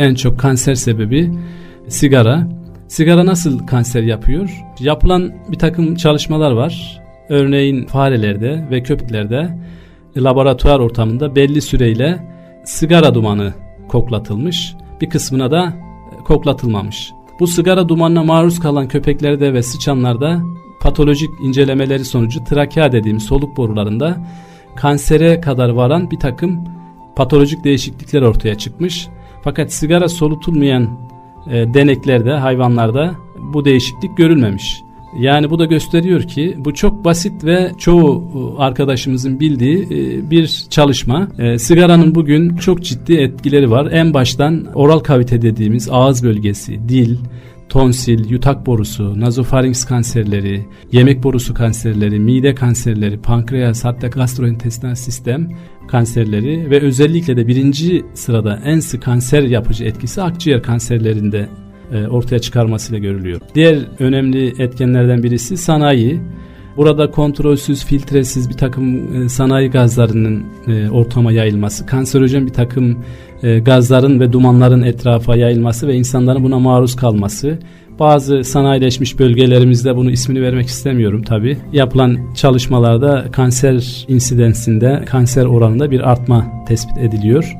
en çok kanser sebebi sigara. Sigara nasıl kanser yapıyor? Yapılan bir takım çalışmalar var. Örneğin farelerde ve köpeklerde laboratuvar ortamında belli süreyle sigara dumanı koklatılmış. Bir kısmına da koklatılmamış. Bu sigara dumanına maruz kalan köpeklerde ve sıçanlarda patolojik incelemeleri sonucu trakea dediğimiz soluk borularında kansere kadar varan bir takım patolojik değişiklikler ortaya çıkmış. Fakat sigara solutulmayan e, deneklerde, hayvanlarda bu değişiklik görülmemiş. Yani bu da gösteriyor ki bu çok basit ve çoğu e, arkadaşımızın bildiği e, bir çalışma. E, sigaranın bugün çok ciddi etkileri var. En baştan oral kavite dediğimiz ağız bölgesi, dil, tonsil, yutak borusu, nazofarinks kanserleri, yemek borusu kanserleri, mide kanserleri, pankreas hatta gastrointestinal sistem kanserleri ve özellikle de birinci sırada en sık kanser yapıcı etkisi akciğer kanserlerinde e, ortaya çıkarmasıyla görülüyor. Diğer önemli etkenlerden birisi sanayi. Burada kontrolsüz, filtresiz bir takım e, sanayi gazlarının e, ortama yayılması, kanserojen bir takım gazların ve dumanların etrafa yayılması ve insanların buna maruz kalması. Bazı sanayileşmiş bölgelerimizde bunu ismini vermek istemiyorum tabi. Yapılan çalışmalarda kanser insidensinde, kanser oranında bir artma tespit ediliyor.